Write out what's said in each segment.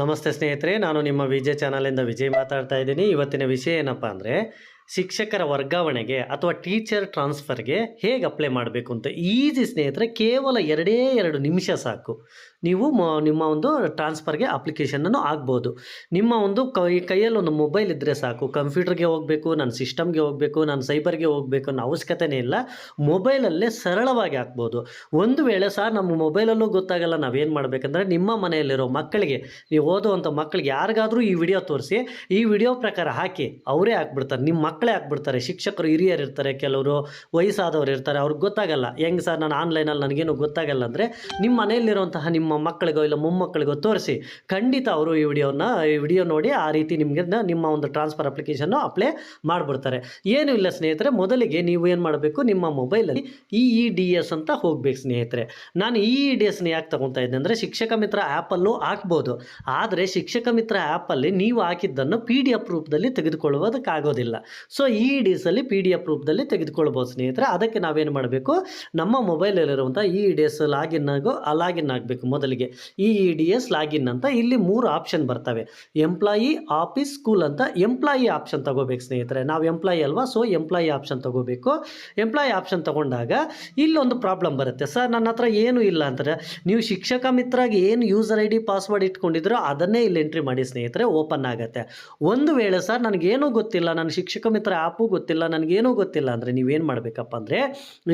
ನಮಸ್ತೆ ಸ್ನೇಹಿತರೆ ನಾನು ನಿಮ್ಮ ವಿಜಯ್ ಚಾನಲಿಂದ ವಿಜಯ್ ಮಾತಾಡ್ತಾ ಇದ್ದೀನಿ. ಇವತ್ತಿನ ವಿಷಯ ಏನಪ್ಪ ಅಂದರೆ ಶಿಕ್ಷಕರ ವರ್ಗಾವಣೆಗೆ ಅಥವಾ ಟೀಚರ್ ಟ್ರಾನ್ಸ್ಫರ್ಗೆ ಹೇಗೆ ಅಪ್ಲೈ ಮಾಡಬೇಕು ಅಂತ ಈಸಿ ಸ್ನೇಹಿತರೆ ಕೇವಲ ಎರಡೇ ಎರಡು ನಿಮಿಷ ಸಾಕು. ನೀವು ನಿಮ್ಮ ಒಂದು ಟ್ರಾನ್ಸ್ಫರ್ಗೆ ಅಪ್ಲಿಕೇಶನನ್ನು ಆಗ್ಬೋದು. ನಿಮ್ಮ ಒಂದು ಕೈ, ಕೈಯಲ್ಲಿ ಒಂದು ಮೊಬೈಲ್ ಇದ್ದರೆ ಸಾಕು. ಕಂಪ್ಯೂಟರ್ಗೆ ಹೋಗಬೇಕು ನನ್ನ ಸಿಸ್ಟಮ್ಗೆ ಹೋಗಬೇಕು, ನಾನು ಸೈಬರ್ಗೆ ಹೋಗಬೇಕು ಅನ್ನೋ ಅವಶ್ಯಕತೆನೇ ಇಲ್ಲ. ಮೊಬೈಲಲ್ಲೇ ಸರಳವಾಗಿ ಹಾಕ್ಬೋದು. ಒಂದು ವೇಳೆ ಸರ್ ನಮ್ಮ ಮೊಬೈಲಲ್ಲೂ ಗೊತ್ತಾಗಲ್ಲ, ನಾವೇನು ಮಾಡಬೇಕಂದ್ರೆ ನಿಮ್ಮ ಮನೆಯಲ್ಲಿರೋ ಮಕ್ಕಳಿಗೆ, ನೀವು ಓದುವಂಥ ಮಕ್ಕಳಿಗೆ ಯಾರಿಗಾದರೂ ಈ ವಿಡಿಯೋ ತೋರಿಸಿ, ಈ ವಿಡಿಯೋ ಪ್ರಕಾರ ಹಾಕಿ, ಅವರೇ ಹಾಕ್ಬಿಡ್ತಾರೆ. ನಿಮ್ಮ ಹಾಕ್ಬಿಡ್ತಾರೆ ಶಿಕ್ಷಕರು ಹಿರಿಯರು ಇರ್ತಾರೆ, ಕೆಲವರು ವಯಸ್ಸಾದವರು ಇರ್ತಾರೆ, ಅವ್ರಿಗೆ ಗೊತ್ತಾಗಲ್ಲ. ಹೆಂಗೆ ಸರ್ ನಾನು ಆನ್ಲೈನಲ್ಲಿ ನನಗೇನು ಗೊತ್ತಾಗಲ್ಲ ಅಂದರೆ ನಿಮ್ಮ ಮನೆಯಲ್ಲಿರುವಂತಹ ನಿಮ್ಮ ಮಕ್ಕಳಿಗೋ ಇಲ್ಲ ಮೊಮ್ಮಕ್ಕಳಿಗೋ ತೋರಿಸಿ, ಖಂಡಿತ ಅವರು ಈ ವಿಡಿಯೋನ, ಈ ವಿಡಿಯೋ ನೋಡಿ ಆ ರೀತಿ ನಿಮಗೆ ನಿಮ್ಮ ಒಂದು ಟ್ರಾನ್ಸ್ಫರ್ ಅಪ್ಲಿಕೇಶನ್ನು ಅಪ್ಲೈ ಮಾಡಿಬಿಡ್ತಾರೆ. ಏನೂ ಇಲ್ಲ ಸ್ನೇಹಿತರೆ, ಮೊದಲಿಗೆ ನೀವು ಏನು ಮಾಡಬೇಕು, ನಿಮ್ಮ ಮೊಬೈಲಲ್ಲಿ ಇ ಇ ಡಿ ಎಸ್ ಅಂತ ಹೋಗ್ಬೇಕು ಸ್ನೇಹಿತರೆ. ನಾನು ಇ ಇ ಡಿ ಎಸ್ನ ಯಾಕೆ ತಗೊತಾ ಇದ್ದೆ ಅಂದರೆ ಶಿಕ್ಷಕ ಮಿತ್ರ ಆ್ಯಪಲ್ಲೂ ಹಾಕ್ಬೋದು. ಆದರೆ ಶಿಕ್ಷಕ ಮಿತ್ರ ಆ್ಯಪಲ್ಲಿ ನೀವು ಹಾಕಿದ್ದನ್ನು ಪಿ ಡಿ ಎಫ್ ರೂಪದಲ್ಲಿ ತೆಗೆದುಕೊಳ್ಳುವುದಕ್ಕಾಗೋದಿಲ್ಲ. ಸೊ ಇ ಡಿ ಎಸ್ಸಲ್ಲಿ ಪಿ ಡಿ ಎಫ್ ರೂಪದಲ್ಲಿ ತೆಗೆದುಕೊಳ್ಬೋದು ಸ್ನೇಹಿತರೆ. ಅದಕ್ಕೆ ನಾವೇನು ಮಾಡಬೇಕು? ನಮ್ಮ ಮೊಬೈಲಲ್ಲಿರುವಂಥ ಇ ಡಿ ಎಸ್ ಲಾಗಿನ್ ಆಗೋ ಲಾಗಿನ್ ಆಗಬೇಕು ಮೊದಲಿಗೆ. E E D S login ಅಂತ ಇಲ್ಲಿ ಮೂರು ಆಪ್ಷನ್ ಬರ್ತವೆ. ಎಂಪ್ಲಾಯಿ ಆಫೀಸ್ ಸ್ಕೂಲ್ ಅಂತ ಎಂಪ್ಲಾಯಿ ಆಪ್ಷನ್ ತಗೋಬೇಕು ಸ್ನೇಹಿತರೆ. ನಾವು ಎಂಪ್ಲಾಯಿ ಅಲ್ವಾ? ಸೊ ಎಂಪ್ಲಾಯಿ ಆಪ್ಷನ್ ತಗೋಬೇಕು. ಎಂಪ್ಲಾಯಿ ಆಪ್ಷನ್ ತಗೊಂಡಾಗ ಇಲ್ಲೊಂದು ಪ್ರಾಬ್ಲಮ್ ಬರುತ್ತೆ. ಸರ್ ನನ್ನ ಹತ್ರ ಏನೂ ಇಲ್ಲ ಅಂತಾರೆ. ನೀವು ಶಿಕ್ಷಕ ಮಿತ್ರಾಗಿ ಏನು ಯೂಸರ್ ಐ ಡಿ ಪಾಸ್ವರ್ಡ್ ಇಟ್ಕೊಂಡಿದ್ರೋ ಅದನ್ನೇ ಇಲ್ಲಿ ಎಂಟ್ರಿ ಮಾಡಿ ಸ್ನೇಹಿತರೆ ಓಪನ್ ಆಗುತ್ತೆ. ಒಂದು ವೇಳೆ ಸರ್ ನನಗೇನೂ ಗೊತ್ತಿಲ್ಲ ನನ್ನ ಶಿಕ್ಷಕ ಮಿತ್ರ ಆ್ಯಪು ಗೊತ್ತಿಲ್ಲ, ನನಗೇನೂ ಗೊತ್ತಿಲ್ಲ ಅಂದರೆ ನೀವೇನು ಮಾಡಬೇಕಪ್ಪ ಅಂದರೆ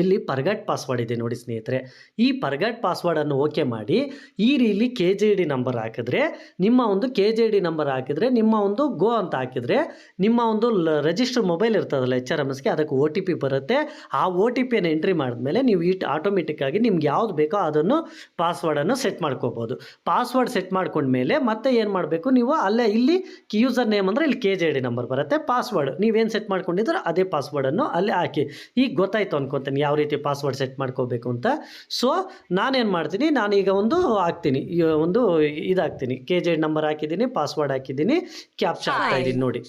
ಇಲ್ಲಿ ಪರ್ಗಟ್ ಪಾಸ್ವರ್ಡ್ ಇದೆ ನೋಡಿ ಸ್ನೇಹಿತರೆ. ಈ ಪರ್ಗಟ್ ಪಾಸ್ವರ್ಡನ್ನು ಓಕೆ ಮಾಡಿ, ಈ ರೀಲಿ ಕೆ ಜೆ ಡಿ ನಂಬರ್ ಹಾಕಿದ್ರೆ, ನಿಮ್ಮ ಒಂದು ಕೆ ಜೆ ಡಿ ನಂಬರ್ ಹಾಕಿದ್ರೆ, ನಿಮ್ಮ ಒಂದು ಗೋ ಅಂತ ಹಾಕಿದ್ರೆ, ನಿಮ್ಮ ಒಂದು ರಿಜಿಸ್ಟರ್ ಮೊಬೈಲ್ ಇರ್ತದಲ್ಲ ಎಚ್ ಆರ್ ಎಂ ಎಸ್ಗೆ ಅದಕ್ಕೆ ಓ ಟಿ ಪಿ ಬರುತ್ತೆ. ಆ ಓ ಟಿ ಪಿಯನ್ನು ಎಂಟ್ರಿ ಮಾಡಿದ್ಮೇಲೆ ನೀವು ಇಟ್ ಆಟೋಮೆಟಿಕ್ಕಾಗಿ ನಿಮ್ಗೆ ಯಾವ್ದು ಬೇಕೋ ಅದನ್ನು ಪಾಸ್ವರ್ಡನ್ನು ಸೆಟ್ ಮಾಡ್ಕೋಬೋದು. ಪಾಸ್ವರ್ಡ್ ಸೆಟ್ ಮಾಡ್ಕೊಂಡ್ಮೇಲೆ ಮತ್ತೆ ಏನು ಮಾಡಬೇಕು ನೀವು ಅಲ್ಲೇ ಇಲ್ಲಿ ಯೂಸರ್ ನೇಮ್ ಅಂದರೆ ಇಲ್ಲಿ ಕೆ ಜೆ ಡಿ ನಂಬರ್ ಬರುತ್ತೆ ಪಾಸ್ವರ್ಡ್ ನೀವೇನು ಸೆಟ್ ಮಾಡ್ಕೊಂಡಿದ್ರು ಅದೇ ಪಾಸ್ವರ್ಡನ್ನು ಅಲ್ಲಿ ಹಾಕಿ. ಈಗ ಗೊತ್ತಾಯ್ತು ಅನ್ಕೊತೀನಿ ಯಾವ ರೀತಿ ಪಾಸ್ವರ್ಡ್ ಸೆಟ್ ಮಾಡ್ಕೋಬೇಕು ಅಂತ. ಸೊ ನಾನೇನು ಮಾಡ್ತೀನಿ? ನಾನೀಗ ಒಂದು ಹಾಕ್ತೀನಿ. ಒಂದು ಒಂದು ಇದಾಗ್ತೀನಿ. ಕೆ ಜೆ ನಂಬರ್ ಹಾಕಿದ್ದೀನಿ ಪಾಸ್ವರ್ಡ್ ಹಾಕಿದ್ದೀನಿ ಕ್ಯಾಪ್ಚಾ ಹಾಕ್ತಾ ಇದ್ದೀನಿ ನೋಡಿ.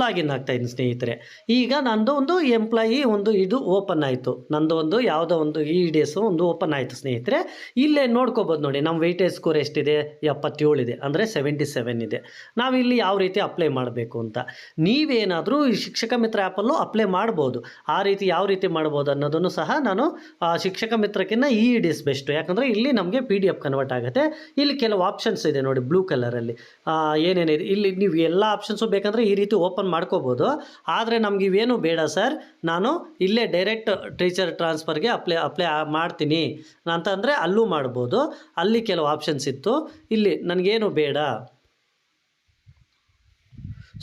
ಲಾಗಿನ್ ಆಗ್ತಾ ಇದ್ದೀನಿ ಸ್ನೇಹಿತರೆ. ಈಗ ನಂದು ಒಂದು ಎಂಪ್ಲಾಯಿ ಒಂದು ಇದು ಓಪನ್ ಆಯಿತು. ನಂದು ಒಂದು ಯಾವುದೋ ಒಂದು ಇ ಡಿ ಎಸ್ ಒಂದು ಓಪನ್ ಆಯಿತು ಸ್ನೇಹಿತರೆ. ಇಲ್ಲೇ ನೋಡ್ಕೋಬೋದು ನೋಡಿ ನಮ್ಮ ವೆಯ್ಟೇಜ್ ಸ್ಕೋರ್ ಎಷ್ಟಿದೆ? ಎಪ್ಪತ್ತೇಳು ಇದೆ. ಅಂದರೆ ಸೆವೆಂಟಿ ಸೆವೆನ್ ಇದೆ. ನಾವು ಇಲ್ಲಿ ಯಾವ ರೀತಿ ಅಪ್ಲೈ ಮಾಡಬೇಕು ಅಂತ. ನೀವೇನಾದರೂ ಈ ಶಿಕ್ಷಕ ಮಿತ್ರ ಆ್ಯಪಲ್ಲೂ ಅಪ್ಲೈ ಮಾಡ್ಬೋದು. ಆ ರೀತಿ ಯಾವ ರೀತಿ ಮಾಡ್ಬೋದು ಅನ್ನೋದನ್ನು ಸಹ ನಾನು ಆ, ಶಿಕ್ಷಕ ಮಿತ್ರಕ್ಕಿಂತ ಇ ಡಿ ಎಸ್ ಬೆಸ್ಟು ಯಾಕಂದರೆ ಇಲ್ಲಿ ನಮಗೆ ಪಿ ಡಿ ಎಫ್ ಕನ್ವರ್ಟ್ ಆಗುತ್ತೆ. ಇಲ್ಲಿ ಕೆಲವು ಆಪ್ಷನ್ಸ್ ಇದೆ ನೋಡಿ ಬ್ಲೂ ಕಲರಲ್ಲಿ ಏನೇನಿದೆ? ಇಲ್ಲಿ ನೀವು ಎಲ್ಲ ಆಪ್ಷನ್ಸು ಬೇಕಂದರೆ ಈ ರೀತಿ ಓಪನ್ ಮಾಡ್ಕೋಬೋದು. ಆದರೆ ನಮ್ಗೆ ಇವೇನು ಬೇಡ ಸರ್ ನಾನು ಇಲ್ಲೇ ಡೈರೆಕ್ಟ್ ಟೀಚರ್ ಟ್ರಾನ್ಸ್ಫರ್ಗೆ ಅಪ್ಲೈ ಅಪ್ಲೈ ಮಾಡ್ತೀನಿ. ಅಂತಂದರೆ ಅಲ್ಲೂ ಮಾಡ್ಬೋದು. ಅಲ್ಲಿ ಕೆಲವು ಆಪ್ಷನ್ಸ್ ಇತ್ತು. ಇಲ್ಲಿ ನನಗೇನು ಬೇಡ.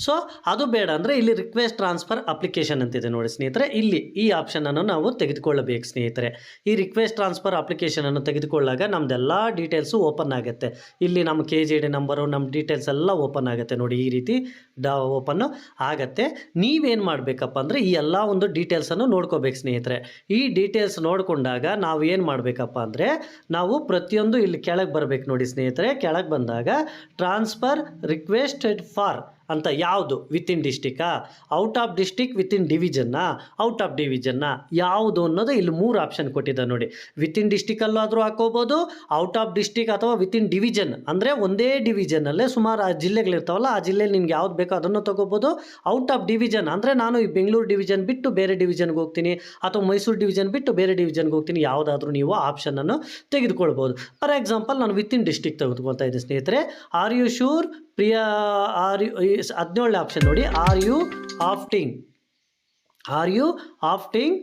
ಸೊ ಅದು ಬೇಡ ಅಂದರೆ ಇಲ್ಲಿ ರಿಕ್ವೆಸ್ಟ್ ಟ್ರಾನ್ಸ್ಫರ್ ಅಪ್ಲಿಕೇಶನ್ ಅಂತಿದೆ ನೋಡಿ ಸ್ನೇಹಿತರೆ. ಇಲ್ಲಿ ಈ ಆಪ್ಷನನ್ನು ನಾವು ತೆಗೆದುಕೊಳ್ಳಬೇಕು ಸ್ನೇಹಿತರೆ. ಈ ರಿಕ್ವೆಸ್ಟ್ ಟ್ರಾನ್ಸ್ಫರ್ ಅಪ್ಲಿಕೇಶನನ್ನು ತೆಗೆದುಕೊಳ್ಳಾಗ ನಮ್ಮದೆಲ್ಲ ಡೀಟೇಲ್ಸು ಓಪನ್ ಆಗುತ್ತೆ. ಇಲ್ಲಿ ನಮ್ಮ ಕೆ ಜಿ ಡಿ ನಂಬರು ನಮ್ಮ ಡೀಟೇಲ್ಸ್ ಎಲ್ಲ ಓಪನ್ ಆಗುತ್ತೆ ನೋಡಿ ಈ ರೀತಿ ಡ ಓಪನ್ನು ಆಗುತ್ತೆ. ನೀವೇನು ಮಾಡಬೇಕಪ್ಪ ಅಂದರೆ ಈ ಎಲ್ಲ ಒಂದು ಡೀಟೇಲ್ಸನ್ನು ನೋಡ್ಕೋಬೇಕು ಸ್ನೇಹಿತರೆ. ಈ ಡೀಟೇಲ್ಸ್ ನೋಡಿಕೊಂಡಾಗ ನಾವು ಏನು ಮಾಡಬೇಕಪ್ಪ ಅಂದರೆ ನಾವು ಪ್ರತಿಯೊಂದು ಇಲ್ಲಿ ಕೆಳಗೆ ಬರಬೇಕು ನೋಡಿ ಸ್ನೇಹಿತರೆ. ಕೆಳಗೆ ಬಂದಾಗ ಟ್ರಾನ್ಸ್ಫರ್ ರಿಕ್ವೆಸ್ಟೆಡ್ ಫಾರ್ ಅಂತ ಯಾವುದು ವಿತಿನ್ ಡಿಸ್ಟಿಕ್ಕಾ ಔಟ್ ಆಫ್ ಡಿಸ್ಟಿಕ್ ವಿತಿನ್ ಡಿವಿಜನ್ನ ಔಟ್ ಆಫ್ ಡಿವಿಜನ್ನ ಯಾವುದು ಅನ್ನೋದು ಇಲ್ಲಿ ಮೂರು ಆಪ್ಷನ್ ಕೊಟ್ಟಿದ್ದಾರೆ ನೋಡಿ. ವಿತಿನ್ ಡಿಸ್ಟಿಕಲ್ಲಾದರೂ ಹಾಕೋಬೋದು ಔಟ್ ಆಫ್ ಡಿಸ್ಟಿಕ್ ಅಥವಾ ವಿತಿನ್ ಡಿವಿಜನ್ ಅಂದರೆ ಒಂದೇ ಡಿವಿಜನಲ್ಲೇ ಸುಮಾರು ಆ ಜಿಲ್ಲೆಗಳಿರ್ತಾವಲ್ಲ, ಆ ಜಿಲ್ಲೆಯಲ್ಲಿ ನಿಮ್ಗೆ ಯಾವ್ದು ಬೇಕೋ ಅದನ್ನು ತೊಗೋಬೋದು. ಔಟ್ ಆಫ್ ಡಿವಿಜನ್ ಅಂದರೆ ನಾನು ಈ ಬೆಂಗಳೂರು ಡಿವಿಜನ್ ಬಿಟ್ಟು ಬೇರೆ ಡಿವಿಜನ್ಗೆ ಹೋಗ್ತೀನಿ, ಅಥವಾ ಮೈಸೂರು ಡಿವಿಜನ್ ಬಿಟ್ಟು ಬೇರೆ ಡಿವಿಜನ್ಗೆ ಹೋಗ್ತೀನಿ, ಯಾವುದಾದ್ರೂ ನೀವು ಆಪ್ಷನನ್ನು ತೆಗೆದುಕೊಳ್ಬೋದು. ಫಾರ್ ಎಕ್ಸಾಂಪಲ್ ನಾನು ವಿತಿನ್ ಡಿಸ್ಟಿಕ್ ತೆಗೆದುಕೊಳ್ತಾ ಇದ್ದೀನಿ ಸ್ನೇಹಿತರೆ. Are you sure Priya are you ಹದಿನೇಳನೇ ಆಪ್ಷನ್ ನೋಡಿ. Are you opting are you opting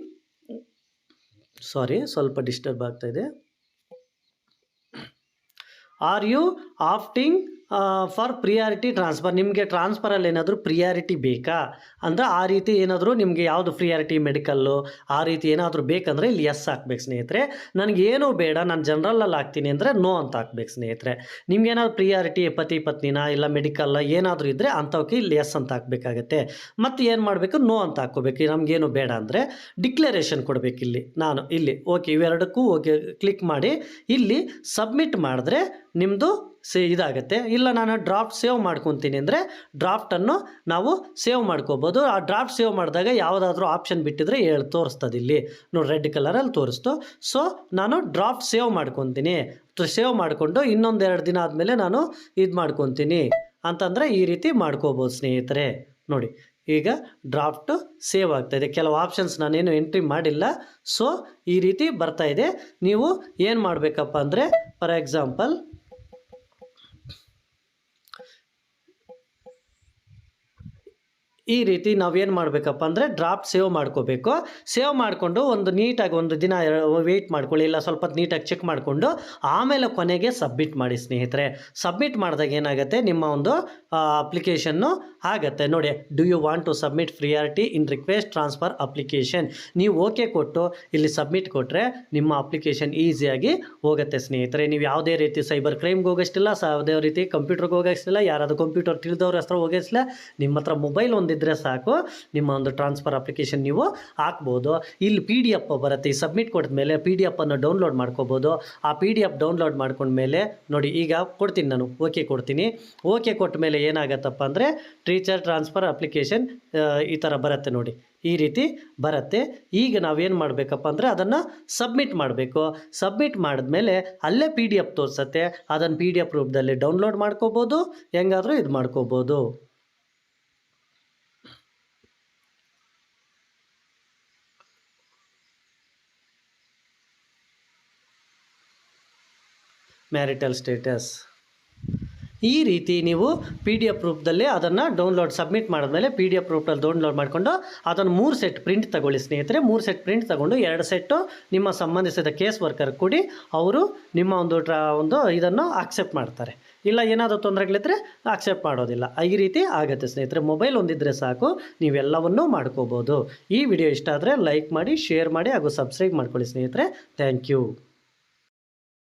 sorry ಸ್ವಲ್ಪ ಡಿಸ್ಟರ್ಬ್ ಆಗ್ತಾ ಇದೆ. Are you opting for priority transfer ನಿಮಗೆ ಟ್ರಾನ್ಸ್ಫರಲ್ಲಿ ಏನಾದರೂ ಪ್ರಿಯಾರಿಟಿ ಬೇಕಾ? ಅಂದರೆ ಆ ರೀತಿ ಏನಾದರೂ ನಿಮಗೆ ಯಾವುದು ಪ್ರಿಯಾರಿಟಿ ಮೆಡಿಕಲ್ಲು ಆ ರೀತಿ ಏನಾದರೂ ಬೇಕಂದರೆ ಇಲ್ಲಿ ಎಸ್ ಹಾಕ್ಬೇಕು ಸ್ನೇಹಿತರೆ. ನನಗೇನೂ ಬೇಡ, ನಾನು ಜನರಲಲ್ಲಿ ಹಾಕ್ತೀನಿ ಅಂದರೆ ನೋ ಅಂತ ಹಾಕ್ಬೇಕು ಸ್ನೇಹಿತರೆ. ನಿಮ್ಗೇನಾದ್ರು ಪ್ರಿಯಾರಿಟಿ ಪತಿ ಪತ್ನಿನ ಇಲ್ಲ ಮೆಡಿಕಲ್ಲ ಏನಾದರೂ ಇದ್ದರೆ ಅಂಥವಕ್ಕೆ ಇಲ್ಲಿ ಎಸ್ ಅಂತ ಹಾಕಬೇಕಾಗತ್ತೆ. ಮತ್ತು ಏನು ಮಾಡಬೇಕು? ನೋ ಅಂತ ಹಾಕ್ಕೋಬೇಕು. ನಮಗೇನು ಬೇಡ ಅಂದರೆ ಡಿಕ್ಲರೇಷನ್ ಕೊಡಬೇಕು ಇಲ್ಲಿ. ನಾನು, ಇಲ್ಲಿ. ಓಕೆ ಇವೆರಡಕ್ಕೂ ಓಕೆ ಕ್ಲಿಕ್ ಮಾಡಿ ಇಲ್ಲಿ ಸಬ್ಮಿಟ್ ಮಾಡಿದ್ರೆ ನಿಮ್ಮದು ಸೇ ಇದಾಗುತ್ತೆ. ಇಲ್ಲ ನಾನು ಡ್ರಾಫ್ಟ್ ಸೇವ್ ಮಾಡ್ಕೊತೀನಿ ಅಂದರೆ ಡ್ರಾಫ್ಟನ್ನು ನಾವು ಸೇವ್ ಮಾಡ್ಕೋಬೋದು. ಆ ಡ್ರಾಫ್ಟ್ ಸೇವ್ ಮಾಡಿದಾಗ ಯಾವುದಾದ್ರೂ ಆಪ್ಷನ್ ಬಿಟ್ಟಿದ್ರೆ ಹೇಳಿ ತೋರಿಸ್ತದೆ ಇಲ್ಲಿ. ನೋಡಿ ರೆಡ್ ಕಲರಲ್ಲಿ ತೋರಿಸ್ತು. ಸೊ ನಾನು ಡ್ರಾಫ್ಟ್ ಸೇವ್ ಮಾಡ್ಕೊತೀನಿ. ಸೇವ್ ಮಾಡಿಕೊಂಡು ಇನ್ನೊಂದು ಎರಡು ದಿನ ಆದಮೇಲೆ ನಾನು ಇದು ಮಾಡ್ಕೊತೀನಿ. ಅಂತಂದರೆ ಈ ರೀತಿ ಮಾಡ್ಕೋಬೋದು ಸ್ನೇಹಿತರೆ. ನೋಡಿ, ಈಗ ಡ್ರಾಫ್ಟು ಸೇವ್ ಆಗ್ತಾಯಿದೆ ಕೆಲವು ಆಪ್ಷನ್ಸ್ ನಾನೇನು ಎಂಟ್ರಿ ಮಾಡಿಲ್ಲ. ಸೊ ಈ ರೀತಿ ಬರ್ತಾ ಇದೆ. ನೀವು ಏನು ಮಾಡಬೇಕಪ್ಪ ಅಂದರೆ ಫಾರ್ ಎಕ್ಸಾಂಪಲ್ ಈ ರೀತಿ ನಾವೇನು ಮಾಡಬೇಕಪ್ಪ ಅಂದರೆ ಡ್ರಾಪ್ ಸೇವ್ ಮಾಡ್ಕೋಬೇಕು. ಸೇವ್ ಮಾಡಿಕೊಂಡು ಒಂದು ನೀಟಾಗಿ ಒಂದು ದಿನ ವೆಯ್ಟ್ ಮಾಡ್ಕೊಳ್ಳಿ, ಇಲ್ಲ ಸ್ವಲ್ಪ ನೀಟಾಗಿ ಚೆಕ್ ಮಾಡಿಕೊಂಡು ಆಮೇಲೆ ಕೊನೆಗೆ ಸಬ್ಮಿಟ್ ಮಾಡಿ ಸ್ನೇಹಿತರೆ. ಸಬ್ಮಿಟ್ ಮಾಡಿದಾಗ ಏನಾಗುತ್ತೆ? ನಿಮ್ಮ ಒಂದು ಅಪ್ಲಿಕೇಶನ್ನು ಆಗತ್ತೆ. ನೋಡಿ do you want to submit priority in request transfer application ನೀವು ಓಕೆ ಕೊಟ್ಟು ಇಲ್ಲಿ ಸಬ್ಮಿಟ್ ಕೊಟ್ಟರೆ ನಿಮ್ಮ ಅಪ್ಲಿಕೇಶನ್ ಈಸಿಯಾಗಿ ಹೋಗುತ್ತೆ ಸ್ನೇಹಿತರೆ. ನೀವು ಯಾವುದೇ ರೀತಿ ಸೈಬರ್ ಕ್ರೈಮ್ಗೆ ಹೋಗೋಷ್ಟಿಲ್ಲ ಯಾವುದೇ ರೀತಿ ಕಂಪ್ಯೂಟರ್ಗೆ ಹೋಗೋಷ್ಟಿಲ್ಲ, ಯಾರಾದರೂ ಕಂಪ್ಯೂಟರ್ ತಿಳಿದವ್ರ ಹತ್ರ ಹೋಗೋಷ್ಟಿಲ್ಲ, ನಿಮ್ಮ ಹತ್ರ ಮೊಬೈಲ್ ಒಂದಿದ್ರೆ ಸಾಕು. ನಿಮ್ಮ ಒಂದು ಟ್ರಾನ್ಸ್ಫರ್ ಅಪ್ಲಿಕೇಶನ್ ನೀವು ಹಾಕ್ಬೋದು. ಇಲ್ಲಿ ಪಿ ಡಿ ಎಫ್ ಬರುತ್ತೆ. ಈ ಸಬ್ಮಿಟ್ ಕೊಟ್ಟ ಮೇಲೆ ಪಿ ಡಿ ಎಫನ್ನು ಡೌನ್ಲೋಡ್ ಮಾಡ್ಕೋಬೋದು. ಆ ಪಿ ಡಿ ಎಫ್ ಡೌನ್ಲೋಡ್ ಮಾಡ್ಕೊಂಡ್ಮೇಲೆ ನೋಡಿ, ಈಗ ಕೊಡ್ತೀನಿ ನಾನು. ಓಕೆ ಕೊಡ್ತೀನಿ. ಓಕೆ ಕೊಟ್ಟ ಮೇಲೆ ಏನಾಗತ್ತಪ್ಪ ಅಂದರೆ ಟೀಚರ್ ಟ್ರಾನ್ಸ್ಫರ್ ಅಪ್ಲಿಕೇಶನ್ ಈ ಥರ ಬರುತ್ತೆ ನೋಡಿ. ಈ ರೀತಿ ಬರುತ್ತೆ. ಈಗ ನಾವೇನು ಮಾಡಬೇಕಪ್ಪ ಅಂದರೆ ಅದನ್ನು ಸಬ್ಮಿಟ್ ಮಾಡಬೇಕು. ಸಬ್ಮಿಟ್ ಮಾಡಿದ್ಮೇಲೆ ಅಲ್ಲೇ ಪಿ ಡಿ ಎಫ್ ತೋರಿಸತ್ತೆ. ಅದನ್ನು ಪಿ ಡಿ ಎಫ್ ರೂಪದಲ್ಲಿ ಡೌನ್ಲೋಡ್ ಮಾಡ್ಕೋಬೋದು. ಹೆಂಗಾದರೂ ಇದು ಮಾಡ್ಕೋಬೋದು. Marital status. ಈ ರೀತಿ ನೀವು ಪಿ ಡಿ ಎಫ್ ರೂಪದಲ್ಲಿ ಅದನ್ನು ಡೌನ್ಲೋಡ್ ಸಬ್ಮಿಟ್ ಮಾಡಿದ್ಮೇಲೆ ಪಿ ಡಿ ಎಫ್ ರೂಪದಲ್ಲಿ ಡೌನ್ಲೋಡ್ ಮಾಡಿಕೊಂಡು ಅದನ್ನು ಮೂರು ಸೆಟ್ ಪ್ರಿಂಟ್ ತಗೊಳ್ಳಿ ಸ್ನೇಹಿತರೆ. ಮೂರು ಸೆಟ್ ಪ್ರಿಂಟ್ ತಗೊಂಡು ಎರಡು ಸೆಟ್ಟು ನಿಮ್ಮ ಸಂಬಂಧಿಸಿದ ಕೇಸ್ ವರ್ಕರ್ ಕೊಡಿ. ಅವರು ನಿಮ್ಮ ಒಂದು ಟ್ರಾ, ಒಂದು ಇದನ್ನು ಆಕ್ಸೆಪ್ಟ್ ಮಾಡ್ತಾರೆ. ಇಲ್ಲ ಏನಾದರೂ ತೊಂದರೆಗಳಿದ್ರೆ ಆಕ್ಸೆಪ್ಟ್ ಮಾಡೋದಿಲ್ಲ. ಈ ರೀತಿ ಆಗುತ್ತೆ ಸ್ನೇಹಿತರೆ. ಮೊಬೈಲ್ ಒಂದಿದ್ದರೆ ಸಾಕು. ನೀವೆಲ್ಲವನ್ನೂ ಮಾಡ್ಕೋಬೋದು. ಈ ವಿಡಿಯೋ ಇಷ್ಟ ಆದರೆ ಲೈಕ್ ಮಾಡಿ ಶೇರ್ ಮಾಡಿ ಹಾಗೂ ಸಬ್ಸ್ಕ್ರೈಬ್ ಮಾಡ್ಕೊಳ್ಳಿ ಸ್ನೇಹಿತರೆ. Thank you